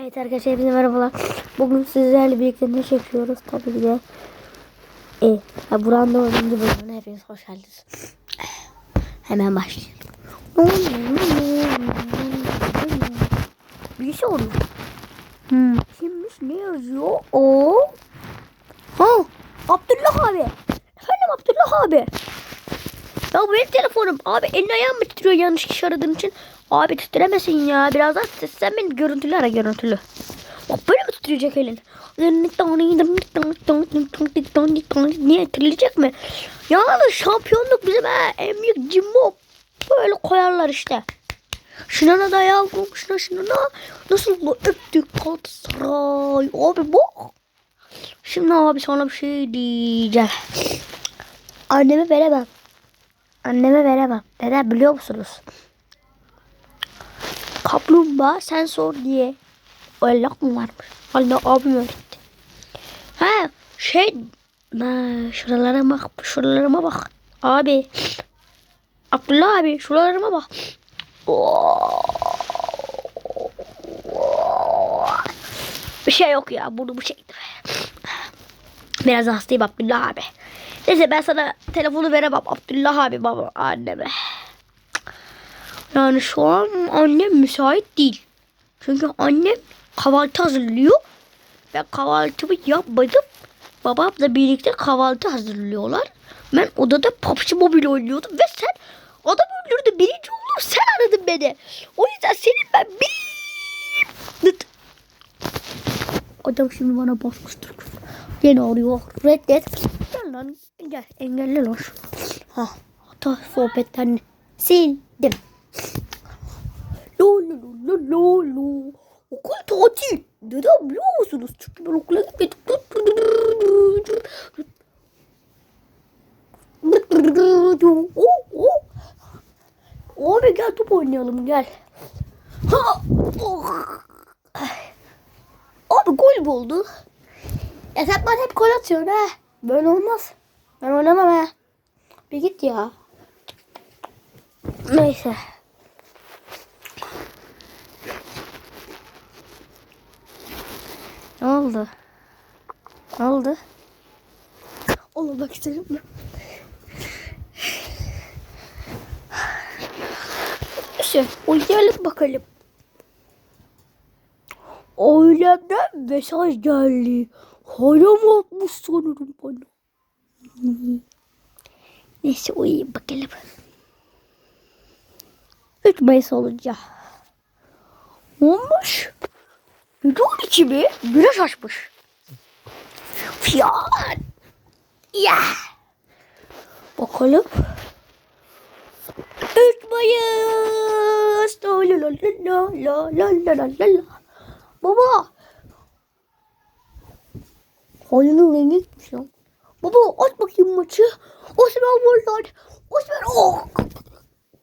Evet arkadaşlar hepinize merhabalar. Bugün sizlerle birlikte ne çekiyoruz? Tabii ki de e, ha, Buranın 10. bölümüne hepiniz hoş geldiniz. Hemen başlayalım. Bir şey oldu. Hmm. Kimmiş ne yazıyor? O. Ha, Abdullah abi. Efendim Abdullah abi. Ya bu benim telefonum. Abi elin ayağın mı titriyor yanlış kişi aradığın için? Abi titremesin ya. Biraz daha ses. Sen beni görüntülü ara görüntülü. Bak böyle mi titreyecek elin? Niye titreyecek mi? Yalnız şampiyonluk bizim ha. En büyük cimbo. Böyle koyarlar işte. Şuna da yavrum şuna şuna nasıl da öptük Galatasaray abi bak. Şimdi abi sana bir şey diyeceğim. Anneme veremem. Anneme veremem. Neden biliyor musunuz? Kaplumbağa sen sor diye. Laf mı varmış? Valla abim öğretti. Ha şey ha, şuralara bak şuralarıma bak. Abi. Abdullah abi şuralarıma bak. Bir şey yok ya. Bunu bu şeydi. Biraz hastayım Abdullah abi. Neyse ben sana telefonu veremem Abdullah abi baba anneme. Yani şu an annem müsait değil. Çünkü annem kahvaltı hazırlıyor. Ben kahvaltımı yapmadım. Babamla birlikte kahvaltı hazırlıyorlar. Ben odada PUBG Mobile oynuyordum ve sen adam öldürdün. Birinci oldum sen aradın beni. O yüzden senin ben bir... Adam şimdi bana basmıştır. Yine arıyor. Reddet. Gel lan. Gel. Engelle lan. Ha. Hata sohbetten sildim. Lo lo lo. Okul tatil. Neden biliyor musunuz? Çünkü ben okula gitmedim. Abi gel top oynayalım gel. Ha. Oh. Abi gol buldu. Ya sen bana hep gol atıyorsun ha. Böyle olmaz. Ben oynamam ha. Bir git ya. Neyse. Ne oldu? Ne oldu? Oğlum bak istedim mi? Neyse oynayalım bakalım. Ailemden mesaj geldi. Haram atmış sanırım bana. Neyse uyuyayım bakalım. 3 Mayıs olunca. Olmuş? Video içi mi? Güneş açmış. Fiyan. Ya. Bakalım. 3 Mayıs. La la la la la la la la la la. Baba. Halının rengi gitmiş lan. Baba aç bakayım maçı. Osman vurlar. Osman oh.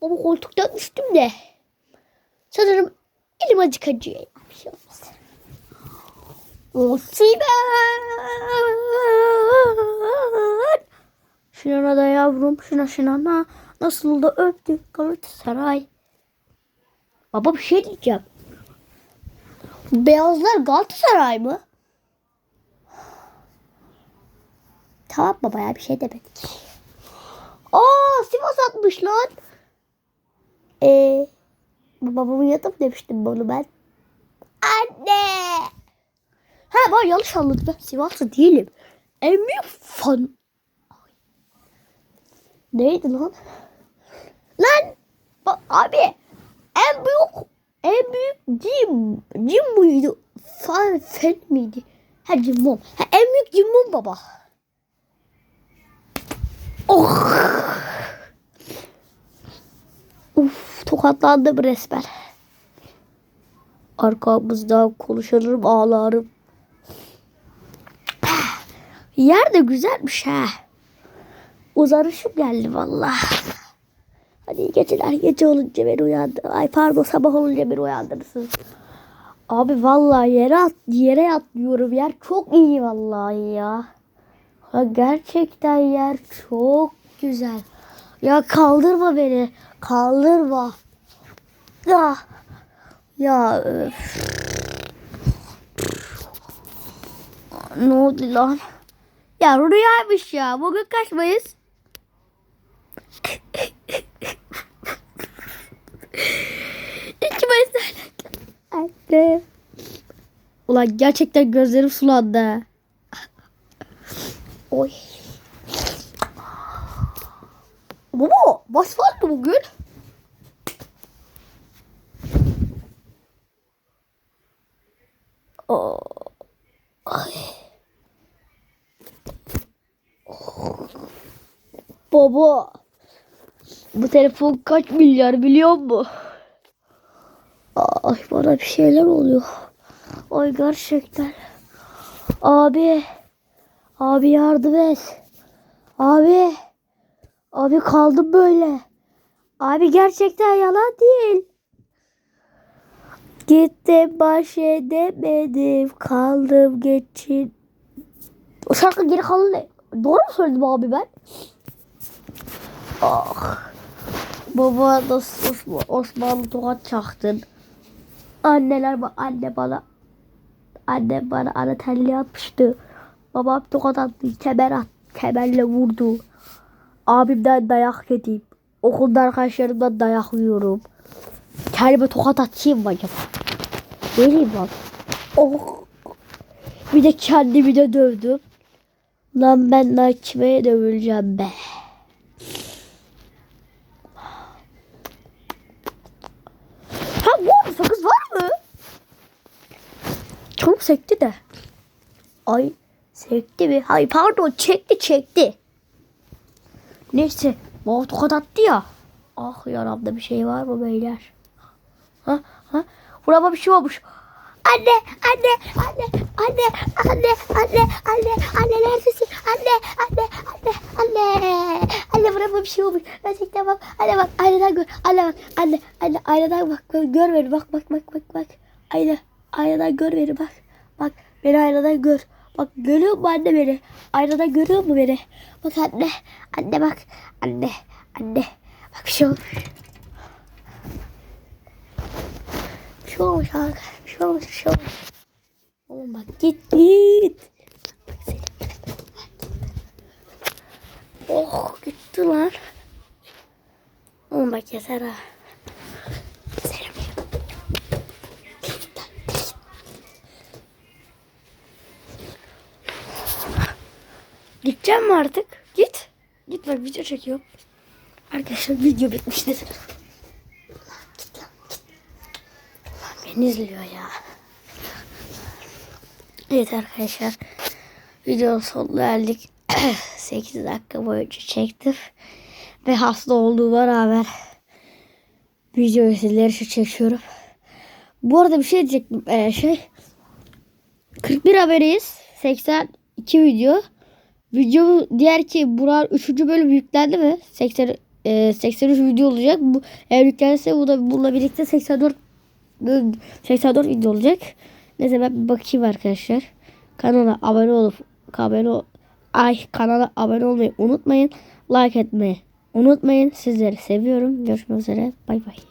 Baba koltuktan düştüm de. Sanırım elim acık acıyor. Bir şey olmaz. Osimen. Şuna da yavrum şuna şuna nasıl da öptü Galatasaray. Baba bir şey diyeceğim. Beyazlar Galatasaray mı? Tamam baba ya bir şey demedik. Aa Sivas atmış lan. Ee, babamın yatıp demiştim bunu ben. Anne. Ben yanlış anladım ben Sivaslı değilim. Büyük fan. Neydi lan? Lan bak abi en büyük en büyük Jim Jim buydu. Fan fen miydi? Ha Jimbom. Ha en büyük Jimbom baba. Oh. Uf tokatlandım resmen. Arkamızdan konuşalım ağlarım. Yer de güzelmiş ha. Uzanışım geldi valla. İyi geceler. Gece olunca beni uyandı. Ay pardon sabah olunca beni uyandırırsınız. Abi vallahi yere at, yere atlıyorum. Yer çok iyi vallahi ya. Ha, gerçekten yer çok güzel. Ya kaldırma beni. Kaldırma. Ya. Ya. öf. Ne oldu lan? Ya rüyaymış ya. Bugün kaç Mayıs? İki Mayıs. Anne. Ulan gerçekten gözlerim sulandı. Oy. Baba baş var mı bugün? Oo. Ay. Baba. Bu telefon kaç milyar biliyor musun? Ay bana bir şeyler oluyor. Ay gerçekten. Abi. Abi yardım et. Abi. Abi kaldım böyle. Abi gerçekten yalan değil. Gittim baş edemedim. Kaldım geçin. O şarkı geri kalan ne? Doğru mu söyledim abi ben? Ah. Baba nasıl Osman, Osmanlı tokat çaktın. Anneler ba- anne bana anne bana ana telli atmıştı. Babam tokat attı. Kemer at. Kemerle vurdu. Abimden dayak yedim. Okulda arkadaşlarımdan dayak yiyorum. Kendime tokat atayım mı acaba? Vereyim lan. Oh. Bir de kendimi de dövdüm. Lan ben daha kime dövüleceğim be. Ha bu arada sakız var mı? Çok sekti de. Ay sekti mi? Hayır pardon çekti çekti. Neyse. Baba tokat attı ya. Ah yaramda bir şey var mı beyler? Ha ha. Burama bir şey olmuş. Anne, anne, anne, anne, anne, anne, anne, anne neredesin? Anne, anne, anne, anne. Anne burama bir şey olmuş. Gerçekten bak. Anne bak, aynadan gör. Anne bak, anne, anne, aynadan bak. Gör beni. Bak, bak, bak, bak, bak. Ayna, aynadan gör beni. Bak, bak. Beni aynadan gör. Bak görüyor mu anne beni? Aynadan görüyor mu beni? Bak anne, anne bak. Anne, anne. Bak bir şey olmuş. Bir şey olmuş abi. Bir şey olmuş, bir şey olmuş. Oğlum bak git git. Oh gitti lan. Oğlum bak yeter ha. Gideceğim artık? Git. Git bak video çekiyorum. Arkadaşlar video bitmiştir. Git lan git. Ulan beni izliyor ya. Evet arkadaşlar. Videonun sonuna geldik. 8 dakika boyunca çektim. Ve hasta olduğuma rağmen videoyu sizler için çekiyorum. Bu arada bir şey diyecektim. Ee, şey 41 haberiyiz. 82 video. Video diğer ki Burak 3. bölüm yüklendi mi? 80 e, 83 video olacak. Bu eğer yüklenirse bu da bununla birlikte 84 bölüm- 84 video olacak. Neyse ben bir bakayım arkadaşlar. Kanala abone olup abone ay kanala abone olmayı unutmayın. Like etmeyi unutmayın. Sizleri seviyorum. Görüşmek üzere. Bay bay.